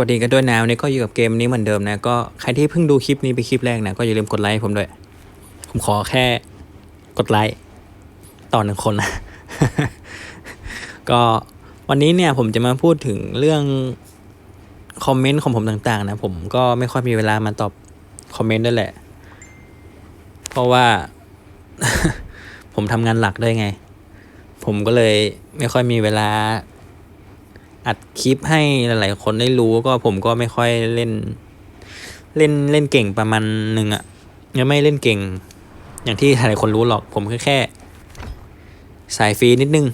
วัสดีกันด้วยนะวันนี้ก็อยู่กับเกมนี้เหมือนเดิมนะ ก็ใครที่เพิ่งดูคลิปนี้ไปนคลิปแรกนะก็อย่าลืมกดไลค์ให้ผมด้วย ผมขอแค่กดไลค์ต่อหนึ่งคนนะ ก็วันนี้เนี่ยผมจะมาพูดถึงเรื่องคอมเมนต์ของผมต่างๆ นะ ผมก็ไม่ค่อยมีเวลามาตอบคอมเมนต์ด้วยแหละ เพราะว่า ผมทำงานหลักด้วยไง ผมก็เลยไม่ค่อยมีเวลา อัดคลิปให้หลายๆคนได้รู้ก็ผมก็ไม่ค่อยเล่น เล่นเล่นเก่งประมาณหนึ่งอะยังไม่เล่นเก่ง อย่างที่หลายคนรู้หรอก ผมแค่แค่ สายฟรีนิดนึง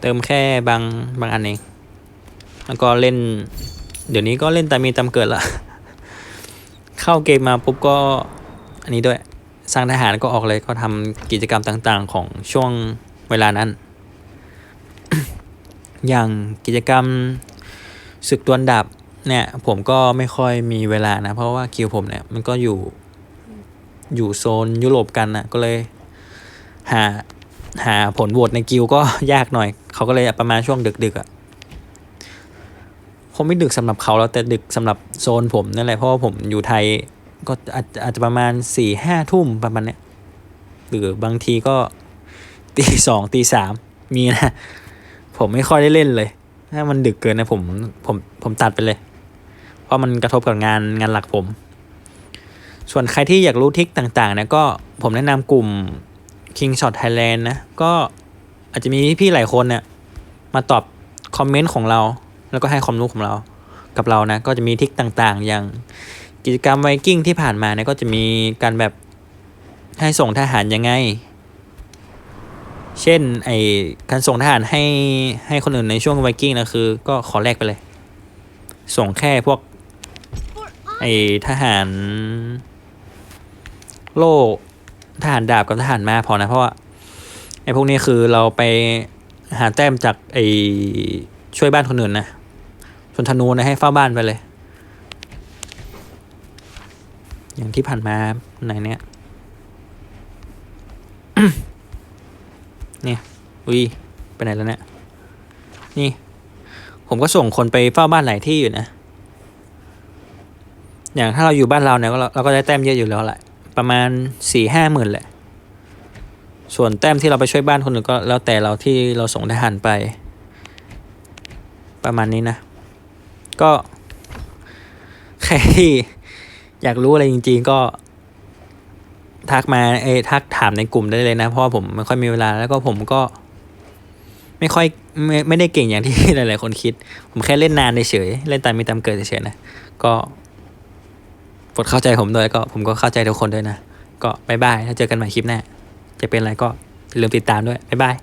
เติมแค่บางบางอันเองแล้วก็เล่น เดี๋ยวนี้ก็เล่นตามมีตามเกิดละเข้าเกมมาปุ๊บก็ อันนี้ด้วยสร้างทหารก็ออกเลยก็ทำกิจกรรมต่างๆ ของช่วงเวลานั้น อย่างกิจกรรมศึกดวลดาบเนี่ยผมก็ไม่ค่อยมีเวลานะ เพราะว่าคิวผมเนี่ยมันก็อยู่อยู่โซนยุโรปกันนะก็เลยหาหาผลโหวตในกิวก็ยากหน่อย เขาก็เลยประมาณช่วงดึกๆอะ่ะคงไม่ดึกสำหรับเขาแล้วแต่ดึกสำหรับโซนผมนั่นแหละเพราะว่าผมอยู่ไทยก็อาจอาจจะประมาณสี่ห้าทุ่มประมาณเนี้ยหรือบางทีก็ตีสองตีสามมีนะ ผมไม่ค่อยได้เล่นเลย ถ้ามันดึกเกินนะผมผมผมตัดไปเลย เพราะมันกระทบกับงานงานหลักผม ส่วนใครที่อยากรู้ทิคต่างๆนะก็ผมแนะนำกลุ่ม King Shot Thailand นะ ก็อาจจะมีพี่ๆหลายคนเนี่ยมาตอบคอมเมนต์ของเรา แล้วก็ให้ความรู้ของเรากับเรานะ ก็จะมีทิคต่างๆ อย่างกิจกรรมไวกิ้งที่ผ่านมาเนี่ยก็จะมีการแบบให้ส่งทหารยังไง เช่นไอการส่งทหารให้ให้คนอื่นในช่วงไวกิ้งนะคือ ก็ขอแลกไปเลย ส่งแค่พวกไอทหาร โล่ทหารดาบกับทหารมาพอนะ เพราะว่าไอพวกนี้คือเราไปหาแต้มจากไอช่วยบ้านคนอื่นนะส่วนธนูนะให้เฝ้าบ้านไปเลย อย่างที่ผ่านมาไหนเนี้ย เนี่ยอุ้ยไปไหนแล้วเนี่ยนี่ ผมก็ส่งคนไปเฝ้าบ้านหลายที่อยู่นะ อย่างถ้าเราอยู่บ้านเราเนี่ยเราเราก็ได้แต้มเยอะอยู่แล้วแหละประมาณสี่ห้าหมื่นแหละ ส่วนแต้มที่เราไปช่วยบ้านคนอื่นก็แล้วแต่เราที่เราส่งทหารไป ประมาณนี้นะ ก็ใครที่อยากรู้อะไรจริง ๆ ก็ ทักมาเอ้ทักถามในกลุ่มได้เลยนะ เพราะผมไม่ค่อยมีเวลาแล้วก็ผมก็ ไม่ค่อยไม่ไม่ได้เก่งอย่างที่หลาย ๆ คนคิด ผมแค่เล่นนานเฉยเล่นตามมีตามเกิดเฉยๆนะก็โปรดเข้าใจผมด้วยก็ผมก็เข้าใจทุกคนด้วยนะ ก็บายบายถ้าเจอกันใหม่คลิปหน้าจะเป็นอะไรก็อย่าลืมติดตามด้วยบายบาย